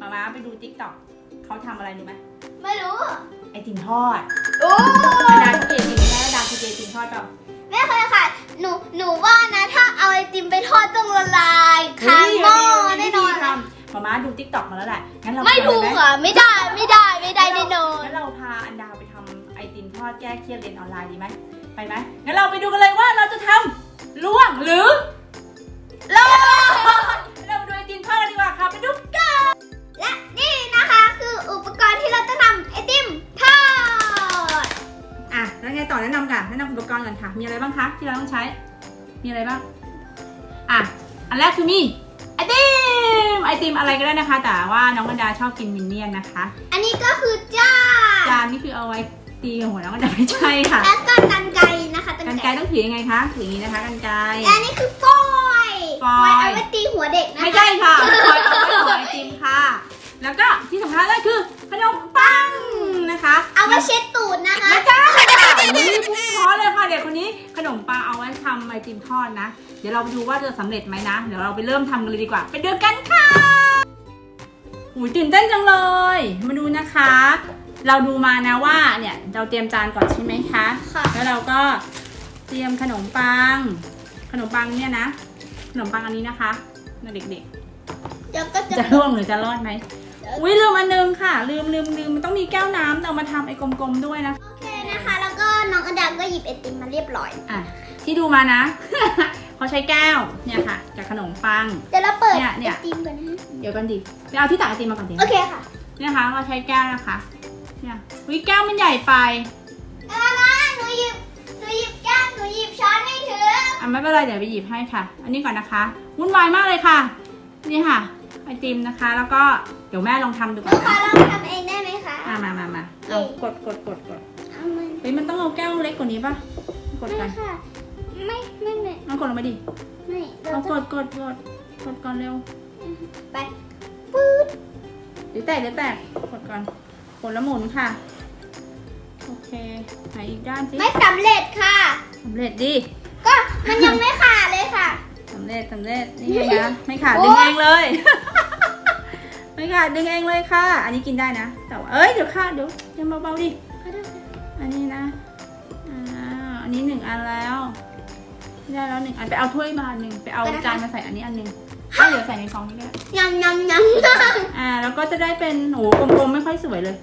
มาม้าไปดูติ๊กต็อกเขาทำอะไรรู้ไหมไม่รู้ไอติมทอดโอ้อาดาทุกเจติมแม่ดาทุกเจติมทอดเปล่าแม่เคยค่ะ หนูหนูว่านะถ้าเอาไอติมไปทอดต้องละลายคาหม้อแน่นอนทำมาม้าดูติ๊กต็อกมาแล้วแหละงั้นเราไม่ถูกทำเลยหค่ะไม่ได้ไม่ได้ไม่ได้แน่นอนงั้นเราพาอันดาไปทำไอติมทอดแก้เครียดเรียนออนไลน์ดีไหมไปไหมงั้นเราไปดูกันเลยว่าเราจะทำล่วงหรือรอดเราไปดูไอติมทอดกันดีกว่าค่ะไปดูกัน และนี่นะคะคืออุปกรณ์ที่เราจะทำไอติมทอด อะแล้วไงต่อแนะนำกันแนะนำอุปกรณ์กันค่ะ มีอะไรบ้างคะที่เราต้องใช้ มีอะไรบ้าง อะ อันแรกคือมีไอติม ไอติมอะไรก็ได้นะคะ แต่ว่าน้องอันดาชอบกินมินเนี่ยนนะคะ อันนี้ก็คือจ้าจานนี่คือเอาไว้ตีกับหัวน้องอันดาไม่ใช่ค่ะ แล้วก็กันไกรนะคะกันไกรต้องถือยังไงคะ ถืออย่างนี้นะคะกันไกรและอันนี้คือฟอยล์ ฟอยล์เอาไว้ตีหัวเด็กนะคะไม่ใช่ค่ะคอยเอาไว้ห่อไอติมค่ะ แล้วก็ที่สำคัญก็คือขนมปังนะคะเอาไว้เช็ดตูดนะคะ ไม่ใช่ค่ะนี่พุ่งท้อเลยค่ะเด็กคนนี้ขนมปังเอาไว้ทำไอติมทอดนะ เดี๋ยวเราไปดูว่าจะสำเร็จไหมนะ เดี๋ยวเราไปเริ่มทำกันเลยดีกว่า ไปดูกันค่ะหูยตื่นเต้นจังเลย มาดูนะคะ เราดูมานะว่าเนี่ยเราเตรียมจานก่อนใช่ไหมคะ ค่ะ แล้วเราก็เตรียมขนมปัง ขนมปังเนี่ยนะ ขนมปังอันนี้นะคะนะเด็กเดี๋ยวก็ๆจะจะร่วงหรือจะรอดไหมอุ้ยลืมอันนึงค่ะ ลืมลืมลืมมันต้องมีแก้วน้ำเอามาทำไอ้กลมๆด้วยนะ โอเคนะคะ แล้วก็น้องอดัมก็หยิบไอติมมาเรียบร้อย อะ ที่ดูมานะ เขาใช้แก้วเนี่ยค่ะกับขนมปัง เดี๋ยวเราเปิดเนี่ยเนี่ย ไอติมกันนะฮะเดี๋ยวกันดิไปเอาที่ตักไอติมมาก่อนดิโอเคค่ะเนี่ยค่ะเราใช้แก้วนะคะเนี่ยวิแก้วมันใหญ่ไป เอาละหนูหยิบหนูหยิบแก้วหนูหยิบช้อนไม่ถึง อะไม่เป็นไรเดี๋ยวไปหยิบให้ค่ะ อันนี้ก่อนนะคะวุ่นวายมากเลยค่ะ นี่ค่ะไอติมนะคะ แล้วก็เดี๋ยวแม่ลองทำดูหก่นูอนขอนะลองทำเองได้ไหมคะ อะมามามาเอากดกดกดกดเอามันเฮ้ยมันต้องเอาแก้วเล็กกว่านี้ป่ะกดไม่กันค่ะ ไม่ไม่ไม่เอากดลงมาดิไม่เราเอากจะดกดกดกดก่อนเร็วไปปื๊ดเดี๋ยวแตกเดี๋ยวแตกกดก่อนกดแล้วหมุนค่ะโอเคไหนอีกด้านสิไม่สำเร็จค่ะสำเร็จดิก็ มันยังไม่ขาดเลยค่ะ สำเร็จสำเร็จนี่ไงนะไม่ขาดโอ๊ดึยงเองเลย ไม่ขาดดึงเองเลยค่ะ อันนี้กินได้นะ แต่ว่าเอ้ยเดี๋ยวค่ะเดี๋ยวยังเบาๆดิอันนี้นะอ่าอันนี้หนึ่งอันแล้วได้แล้วหนึ่งอันไปเอาถ้วยมาอันหนึ่งไปเอาจานมาใส่อันนี้อันหนึ่งก็เดี๋ยวใส่ในซองนี้ก็ได้ยำยำยำยอ่าแล้วก็จะได้เป็นโอ้โหกลมๆไม่ค่อยสวยเลย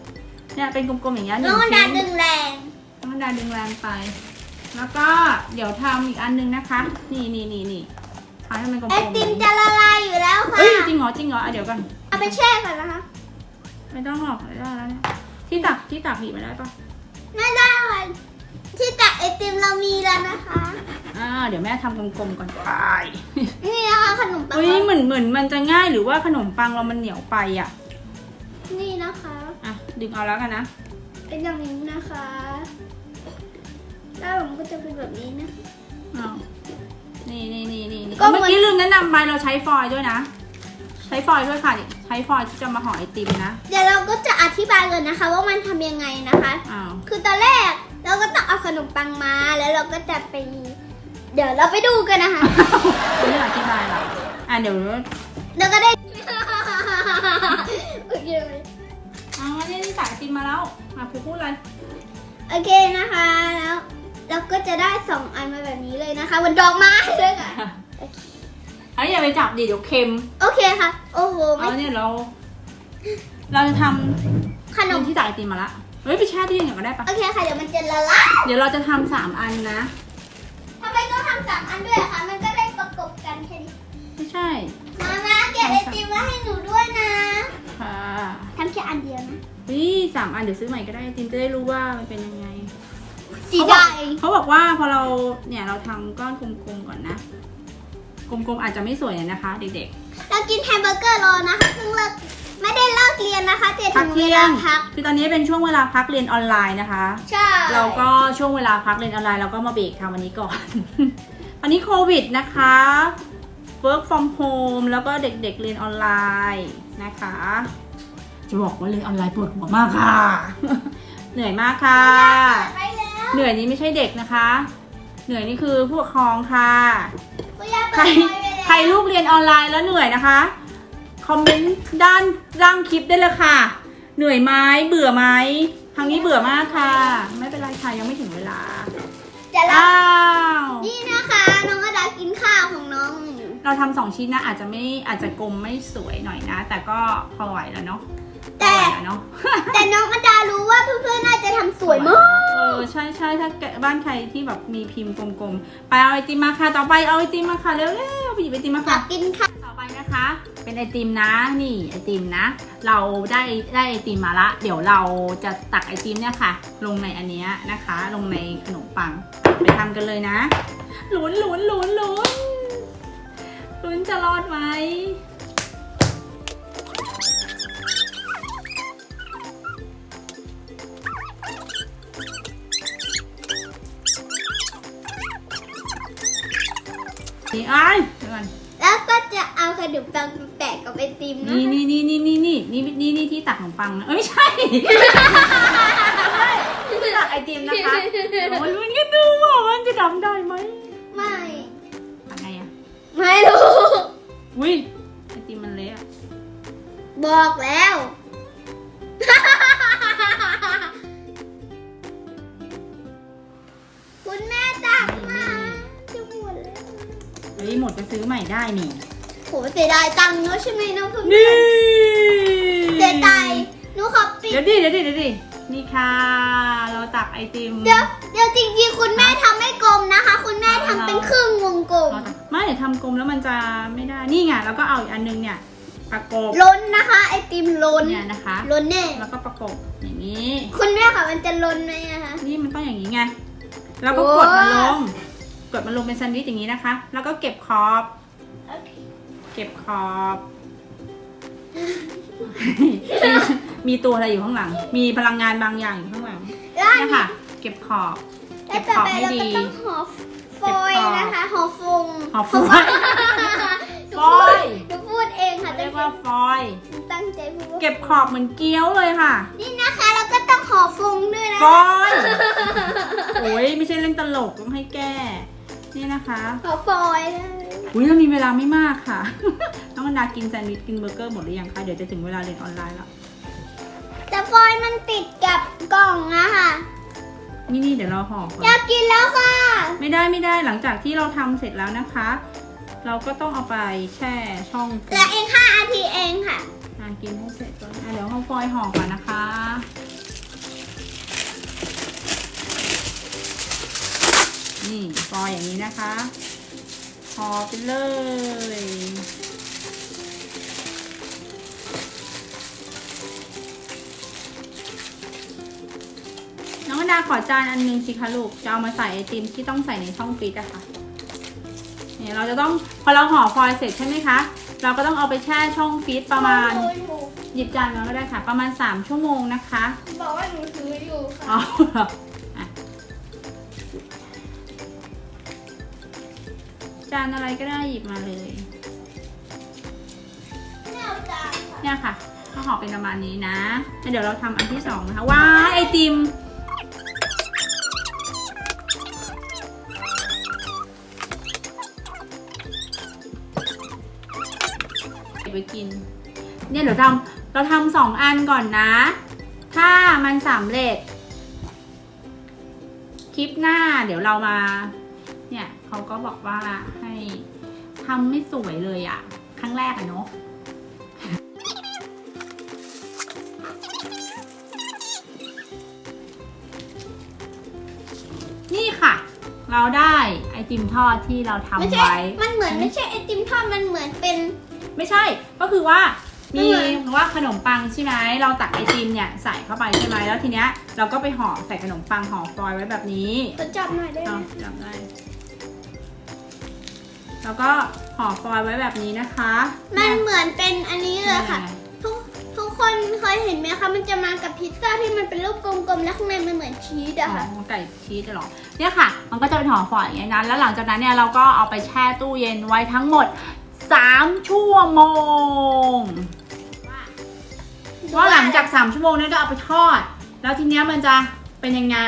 เนี่ยเป็นกลมๆอย่างเงี้ยำหน้นึ่องงอดัชิ้มนดึงแรงต้องดาดึงแรงไป แล้วก็เดี๋ยวทำอีกอันหนึงนะคะ นี่นี่นี่นี่ทำให้มันกลมๆไอติมจะละลายอยู่แล้วค่ะเฮ้ยจริงเหรอจริงเหรออะเดี๋ยวก่อนเอาไปแช่ก่อนนะคะ ไม่ต้องหรอกไม่ได้แล้วเนี่ยที่ตักที่ตักหีบมาได้ปะไม่ได้ค่ะที่ตักไอติมเรามีแล้วนะคะ อ่าเดี๋ยวแม่ทำกลมๆก่อนไปนี่นะคะขนมปังอุ้ยเหมือนเหมือนมันจะง่ายหรือว่าขนมปังเรามันเหนียวไปอะ นี่นะคะ อะดึงเอาแล้วกันนะ เป็นอย่างนี้นะคะ แล้วผมก็จะเป็นแบบนี้นะ อ้าวนี่นี่นี่นี่นี่ก็เหมือน เมื่อกี้ลืมแนะนำไปเราใช้ฟอยล์ด้วยนะ ใช้ฟอยล์ด้วยค่ะนี่ใช้ฟอยล์ที่จะมาห่อไอติมนะ เดี๋ยวเราก็จะอธิบายกันนะคะ ว่ามันทำยังไงนะคะ อ้าว คือตอนแรกเราก็ต้องเอาขนมปังมาแล้วเราก็จะไป เดี๋ยวเราไปดูกันนะคะ ไม่ได้อธิบายหรอกอะเดี๋ยวแล้วก็ได้ โอเคไหมอ๋อนี่นี่ตักไอติมมาแล้วมาพูดพูดอะไรโอเคนะคะแล้ว เราก็จะได้สองอันมาแบบนี้เลยนะคะเหมือนดอกไม้เลยค่ะอันนี้อย่าไปจับดิเดี๋ยวเค็มโอเคค่ะ โอ้โหเอาไม่เนี่ยเรา เราจะทขำนมที่ตักไอติมมาละเฮ้ยไปแช่ตู้เย็นก่อนก็ได้ปะโอเคค่ะเดี๋ยวมันจะละลายเดี๋ยวเราจะทำสามอันนะ ทำไมต้องทำสามอันด้วยอะคะมันก็ได้ประกบกันแค่นี้ไม่ใช่มามาเก็บไอติมมาให้หนูด้วยนะค่ะทำแค่อันเดียวนะ วิสามอันเดี๋ยวซื้อใหม่ก็ได้ไอติมจะได้รู้ว่ามันเป็นยังไง สีได้เขาบอกว่าพอเราเนี่ยเราทำก้อนกลมๆก่อนนะ กลมๆอาจจะไม่สวยนะคะ เด็กเรากินแฮมเบอร์เกอร์รอนะคะเพิ่งเลิกไม่ได้เลิกเรียนนะคะเจ็ดๆพัถึกงเวเที่ยลางพัก คือตอนนี้เป็นช่วงเวลาพักเรียนออนไลน์นะคะ ใช่เราก็ช่วงเวลาพักเรียนออนไลน์เราก็มาเบรกทำวันนี้ก่อน อันนี้โควิดนะคะ work from home แล้วก็เด็กๆเรียนออนไลน์นะคะ จะบอกว่าเรียนออนไลน์ปวดหัวมากค่ะ เหนื่อยมากค่ะ ไปแล้ว เหนื่อยนี้ไม่ใช่เด็กนะคะ เหนื่อยนี่คือผู้ปกครองค่ะคุณยายใครเปิดไฟไปแล้วใครลูกเรียนออนไลน์แล้วเหนื่อยนะคะ คอมเมนต์ด้านล่างคลิปได้เลยค่ะ เหนื่อยไหมเบื่อไหมทางนี้เบื่อมากค่ะ ไม่เป็นไรค่ะยังไม่ถึงเวลาจะเล่าอ้าวนี่นะคะ น้องอดากินข้าวของน้องอยู่เราทำสองชิ้นนะอาจจะไม่อาจจะกลมไม่สวยหน่อยนะ แต่ก็พอไหวแล้วเนาะพอแต่ไหวแล้วเนาะ ออใช่ใช่ถ้าแกะบ้านใครที่แบบมีพิมพ์กลมๆ ไปเอาไอติมมาค่ะ ต่อไปเอาไอติมมาค่ะเร็วๆไปหยิบไอติมมาอยาค่ะ กกินข้าวต่อไปนะคะ เป็นไอติมนะนี่ไอติมนะ เราได้ได้ไอติมมาละ เดี๋ยวเราจะตักไอติมเนี่ยค่ะ ลงในอันเนี้ยนะคะ ลงในขนมปังไปทำกันเลยนะลุ้นลุ้นลุ้นลุ้นลุ้นจะรอดไหม นี่ไอ้ายเดี๋ยวก่อนแล้วก็จะเอาขนมปังไปแปะกับไอติมนะนี่คะนี่นี่นี่นี่นี่นี่นี่นี่ที่ตักขนมปังนะเอ้ยไม่ใช่ที่ตักไอติมนะคะโอ้ยมันก็ดูว่ามันจะทำได้ไหมไม่ทำไงอะไม่รู้อุ้ยไอติมมันเละอะบอกแล้ว เฮ้ยหมดก็ซื้อใหม่ได้นี่โหเสียดายตังค์เนอะใช่ไหมน้องเพื่อนนี่เสียดายหนูขอปิด เดี๋ยวดิเดี๋ยวดิเดี๋ยวดินี่ค่ะ เราตักไอติม เดี๋ยวเดี๋ยวจริงๆคุณแม่ทำไม่กลมนะคะ คุณแม่ทำเป็นครึ่งวงกลมเราตักไม่เดี๋ยวทำกลมแล้วมันจะไม่ได้ นี่ไงแล้วก็เอาอีกอันนึงเนี่ยประกบล้นนะคะ ไอติมล้นเนี่ยนะคะ ล้นแน่แล้วก็ประกบอย่างนี้ คุณแม่ค่ะมันจะล้นไหมอะคะ นี่มันต้องอย่างนี้ไง แล้วก็โอ้กดมันลง กดมันลงเป็นแซนด์วิชอย่างนี้นะคะ แล้วก็เก็บขอบเก็บขอบมีมีตัวอะไรอยู่ข้างหลัง มีพลังงานบางอย่างอยู่ข้างหลังแล้วเนี่ยค่ะ เก็บขอบแล้เก็วบต่ขออบไปให้เราดี ก็ต้องห่อฟอยล์นะคะห่อฟงห่อฟอยล์หนูฟอยล์หนูพูดเองค่ะเรียกว่าฟอยล์หนูตั้งใจพูดว่าเก็บขอบเหมือนเกี๊ยวเลยค่ะ นี่นะคะเราก็ต้องห่อฟงด้วยนะฟอยล์โอ้ยไม่ใช่เล่นตลกต้องให้แก้ นี่นะคะห่อฟอยล์นะอุ้ยเรามีเวลาไม่มากค่ะ น้องอนากินแซนด์วิชกินเบอร์เกอร์หมดหรือยังคะ เดี๋ยวจะถึงเวลาเรียนออนไลน์แล้วแต่ฟอยล์มันติดกับกล่องอะค่ะ นี่นี่เดี๋ยวเราห่อก่ออยานกกินแล้วค่ะ ไม่ได้ไม่ได้หลังจากที่เราทำเสร็จแล้วนะคะ เราก็ต้องเอาไปแช่ช่องฟเหลือเอง5นาทีเองค่ะ อะกินให้เสร็จก่อนอะเดี๋ยวเอาฟอยล์ห่อก่อนนะคะ นี่ฟอยล์อย่างนี้นะคะห่อไปเลย น้องวนาขอจานอันหนึงสิคะลูก จะเอามาใส่ไอติมที่ต้องใส่ในช่องฟรีซอะค่ะเนี่ยเราจะต้องพอเราห่อฟอยล์เสร็จใช่ไหมคะ เราก็ต้องเอาไปแช่ช่องฟรีซประมาณ หยิบจานมาก็ได้ค่ะ ประมาณ 3 ชั่วโมงนะคะ บอกว่าหนูถืออยู่ค่ะาเหรออะจานอะไรก็ได้หยิบมาเลยไม่เอาจานค่ะเนี่ยค่ะก็ห่อเป็นประมาณนี้นะแล้วเดี๋ยวเราทำอันที่สองนะคะ ว้ายไอติมเก็บไว้กิน เนี่ยเดี๋ยวทำเราทำสองอันก่อนนะ ถ้ามันสำเร็จ คลิปหน้าเดี๋ยวเรามา เนี่ยเขาก็บอกว่าให้ทำไม่สวยเลยอะครั้งแรกอะเนาะนี่ค่ะ เราได้ไอติมทอดที่เราไม่ทำใช่ ไว้ มันเหมือนไม่ใช่ไอติมทอด มันเหมือนเป็น ไม่ใช่ ก็คือว่าไม่มีเหมือน ว่าขนมปังใช่ไหม เราตักไอติมเนี่ยใส่เข้าไปใช่ไหม แล้วทีเนี้ยเราก็ไปห่อใส่ขนมปังห่อฟอยล์ไว้แบบนี้ขอจับหน่อยได้ไหม เอาจับได้ แล้วก็ห่อฟอยล์ไว้แบบนี้นะคะมันเหมือนเป็นอันนี้เลยค่ะนี่ทุกทุกคนเคยเห็นไหมคะมันจะมากับพิซซ่าที่มันเป็นรูปกลมๆแล้วข้างในมันเหมือนชีสอ๋อะค่ะอไก่ชีสเหรอเนี่ยค่ะ มันก็จะเป็นห่อฟอยล์อย่างนี้นะแล้วหลังจากนั้นเนี่ยเราก็เอาไปแช่ตู้เย็นไว้ทั้งหมด 3 ชั่วโมงว่าหลังจาก 3 ชั่วโมงนั้นก็เอาไปทอด แล้วทีเนี้ยมันจะเป็นยังไง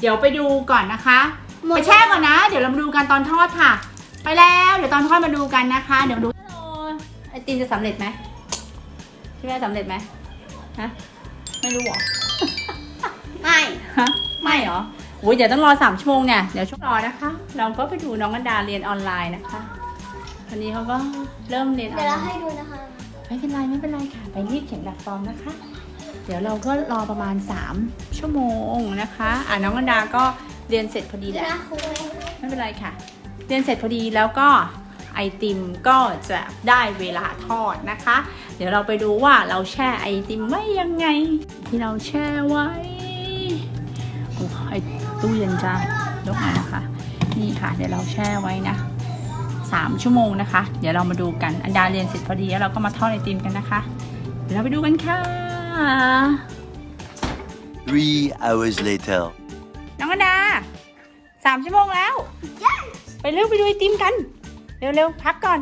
เดี๋ยวไปดูก่อนนะคะหมดไปแช่ก่อนนะ เดี๋ยวเรามาดูกันตอนทอดค่ะ ไปแล้ว เดี๋ยวตอนทอดมาดูกันนะคะ เดี๋ยวมาดูไอติมจะสำเร็จไหมคิดว่าสำเร็จไหมฮะไม่รู้เหรอไม่ฮะไม่เหรออุ้ยเดี๋ยวต้องรอสามชั่วโมงเนี่ยเดี๋ยวช่วงรอนะคะ เราก็ไปดูน้องกันดาเรียนออนไลน์นะคะวันนี้เขาก็เริ่มเรียนออนเดี๋ยวไลเราน์ให้ดูนะคะ ไม่เป็นไรไม่เป็นไรค่ะ ไปรีบเขียนแบบฟอร์มนะคะ เดี๋ยวเราก็รอประมาณ 3 ชั่วโมงนะคะ อ่าน้องกันดาก็เรียนเสร็จพอดีเดี๋แหยวละนะครูไหม ไม่เป็นไรค่ะ เรียนเสร็จพอดีแล้วก็ไอติมก็จะได้เวลาทอดนะคะ เดี๋ยวเราไปดูว่าเราแช่ไอติมไว้ยังไง ที่เราแช่ไว้โอ้ไอตู้เย็นจะยกมานะคะ นี่ค่ะ เดี๋ยวเราแช่ไว้นะสามชั่วโมงนะคะ เดี๋ยวเรามาดูกันอันดาเรียนเสร็จพอดีแล้วเราก็มาทอดไอติมกันนะคะเดี๋ยวเราไปดูกันค่ะ Three hours later. น้องอันดาสามชั่วโมงแล้วไป เร็วไปดูไอติมกัน เร็วๆพักก่อน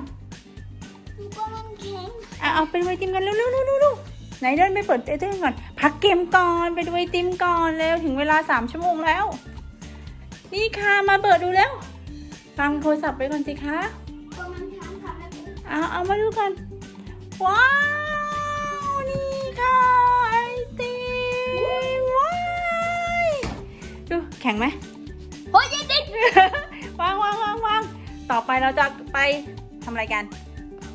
ก็มันแข็งอะเอาไปดูไอติมกันเร็วๆๆๆๆไหนเดินไปเปิดไอติมก่อน พักเกมก่อนไปดูไอติมก่อนเร็วถึงเวลาสามชั่วโมงแล้ว นี่ค่ะมาเปิดดูแล้วฟังโทรศัพท์ไปก่อนสิคะก็มันแข็งค่ะแม่ปุ๊เอาเอามาดูกันว้าวนี่ค่ะไอติมว้ายดูแข็งไหมโอ้ยเด็ก วางวางวางวางต่อไปเราจะไปทำอะไรกัน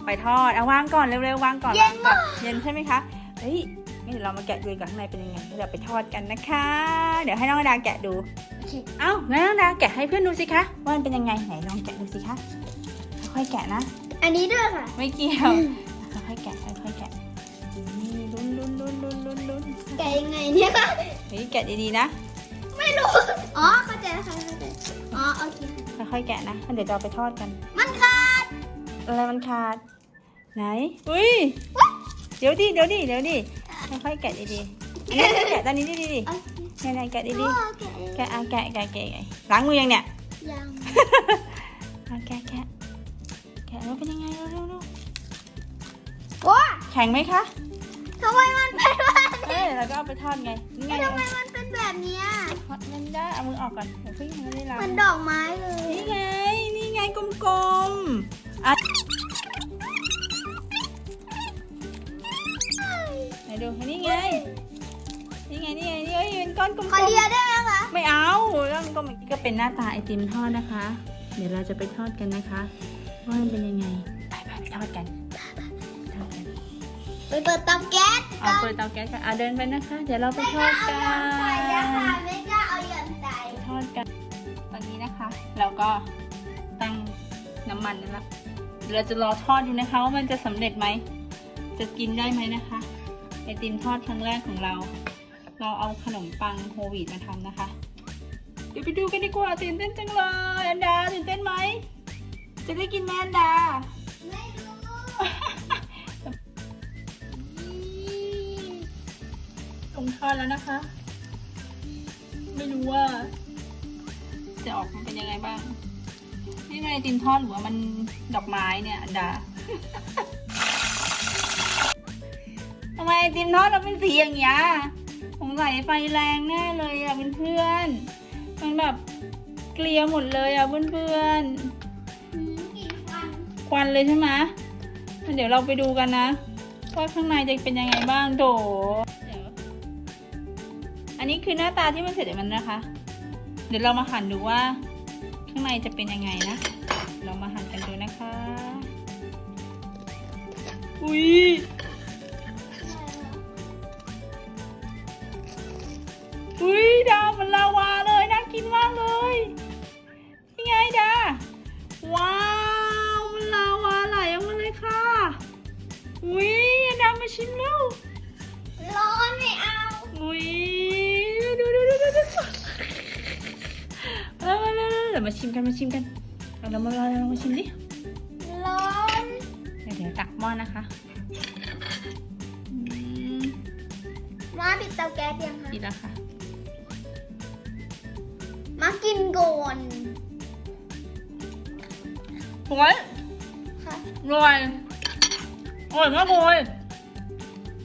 ไปทอดเอาวางก่อนเร็วๆวางก่อนวางก่อนเย็นใช่ไหมคะเฮ้ยนี่เดี๋ยวเรามาแกะดูกันข้างในเป็นยังไงแล้วเดี๋ยวไปทอดกันนะคะ เดี๋ยวให้น้องดาแกะดูเอ้างั้นน้องดาแกะให้เพื่อนดูสิคะว่ามันเป็นยังไงไหนลองแกะดูสิคะค่อยๆแกะนะ อันนี้ด้วยค่ะ ไม่เกี่ยวค่อยๆแกะค่อยๆแกะนี่ลุ้นลุ้นลุ้นลุ้นลุ้นลุ้นแกะยังไงเนี่ยคะเฮ้ยแกะดีๆนะ ไม่รู้ อ๋อ เข้าใจแล้วค่ะเข้าใจอ๋อ โอเค ค่ะค่อยๆแกะนะเดี๋ยวจะเอาไปทอดกัน มันขาด อะไรมันขาด ไหน อุ้ย เดี๋ยวดิ เดี๋ยวดิ เดี๋ยวดิ ค่อยๆแกะดีๆอันนี้แกะตอนนี้ดิดิดิโอเคไหนๆแกะอ๋ดีอๆแกะแกะอะแกะแกะแกะแกะล้างมือยังเนี่ยยังอะแกะแกะแกะแล้วเป็นยังไงเร็วๆเร็วว้าแข็งไหมคะทำไมมันเป็นแบบเอ้ยแล้วก็เอาไปทอดไงนี่ไง ทำไมมันเป็น แบบเนี้ยทอดมันได้เอามือออกก่อนเดี๋ยวเพิ่งยังไม่ได้ล้างมันดอกไม้เลย นี่ไง นี่ไงกลมๆอะไหนดูนี่ไง นี่ไง นี่ไง นี่เอ้ยเป็นก้อนกลมขอๆเลียได้ไหมคะไม่เอาแล้วมันก็เมื่อกี้ก็เป็นหน้าตาไอติมทอดนะคะ เดี๋ยวเราจะไปทอดกันนะคะ ว่ามันเป็นยังไง ไปไปไปทอดกันทอดกัน ไปเปิดเตาแก๊สเอาเปิดเตาแก๊สกันเอาเดินไปนะคะ เดี๋ยวเราไปทอดกันใส่นะคะไม่กล้าเอาหย่อนใส่ไปทอดกัน ตอนนี้นะคะ เราก็ตั้งน้ำมันแล้วละเดี๋ยวเราจะรอทอดดูนะคะว่ามันจะสำเร็จไหม จะกินได้ไหมนะคะไอติมทอดครั้งแรกของเรา เราเอาขนมปังโฮลวีตมาทำนะคะ เดี๋ยวไปดูกันดีกว่าตื่นเต้นจังเลย อันดาตื่นเต้นไหม จะได้กินไหมอันดา ทอดแล้วนะคะ ไม่รู้ว่า จะออกมาเป็นยังไงบ้าง นี่มันไอติมทอดหรือว่ามันดอกไม้เนี่ยดาทำไมไอติมทอดเราเป็นสีอย่างเงี้ยสงสัยไฟแรงแน่เลยอะเพื่อนๆมันแบบเกลียหมดเลยอะเพื่อนๆอืมกี่ฟันควันเลยใช่ไหมเดี๋ยวเราไปดูกันนะว่าข้างในจะเป็นยังไงบ้างโถ อันนี้คือหน้าตาที่มันเสร็จแล้วมันนะคะ เดี๋ยวเรามาหั่นดูว่าข้างในจะเป็นยังไงนะ เรามาหั่นกันดูนะคะ อุ้ยอุ้ยดามันลาวาเลยน่ากินมากเลยนี่ไงดาว้าวมันลาวาไหลออกมาเลยค่ะอุ้ยดามาชิมแล้วร้อนไม่เอาอุ้ย มาเลยเดี๋ยวมาชิมกันมาชิมกันเอาเรามาเรามาชิมดิร้อนเดี๋ยวเดี๋ยวตักหม้อนะคะอืมมาปิดเตาแก๊สยังคะดีแล้วค่ะมากินก่อนโอ้ยค่ะอร่อยอร่อยมากเลย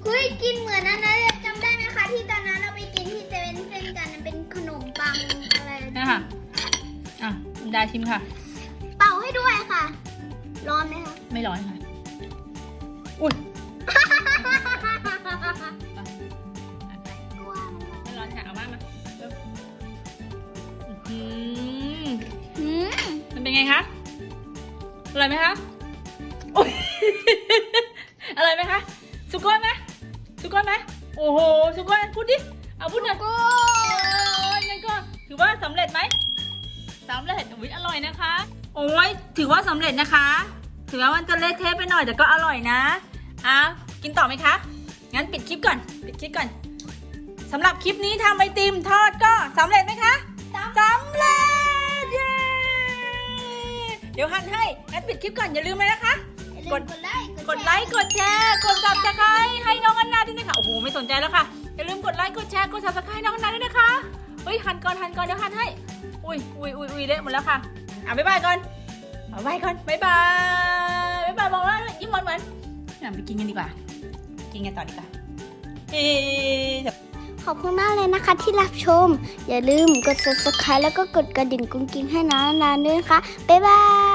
เฮ้ยกินเหมือนนั้นนะจำไดาทิมค่ะ เป่าให้ด้วยค่ะ ร้อนไหมคะ ไม่ร้อนค่ะ อุ้ยไม่ร้อนค่ะ เอามามาอื้อืมมันเป็นไงคะ อร่อยไหมคะอุ๊ย อร่อยไหมคะ สุกอนไหมสุกอนไหมโอ้โห สุกอนพูดดิ สำเร็จอุ้ยอร่อยนะคะ โอ้ยถือว่าสำเร็จนะคะ ถึงแม้มันจะเละเทะไปหน่อยแต่ก็อร่อยนะอะกินต่อไหมคะงั้นปิดคลิปก่อนปิดคลิปก่อนสำหรับคลิปนี้ทำไอติมทอดก็สำเร็จไหมคะสำเร็จเย้เดี๋ยวหันให้งั้นปิดคลิปก่อนอย่าลืมเลยนะคะอย่าลืมกกดดไลค์กดไลค์กดแชร์กด subscribe ให้น้องอันนาด้วยนะคะโอ้โหไม่สนใจแล้วค่ะอย่าลืมกดไลค์กดแชร์กด subscribe ให้น้องอันนาด้วยนะคะเฮ้ยหันก่อนหันก่อนเดี๋ยวหันให้ อุ้ยอุ้ยอุ้ยอุ้ยเละหมดแล้วค่ะ อะบ๊ายบายก่อนบ๊ายบายก่อนบ๊ายบายบ๊ายบายบอกว่ายิ้มหวานหวานๆอะไปกินกันดีกว่า กินกันต่อดีกว่าเอ๊ะขอบคุณมากเลยนะคะที่รับชม อย่าลืมกด subscribe แล้วก็กดกระดิ่งกุ้งกิ้งให้น้องนานด้วยนะคะบ๊ายบาย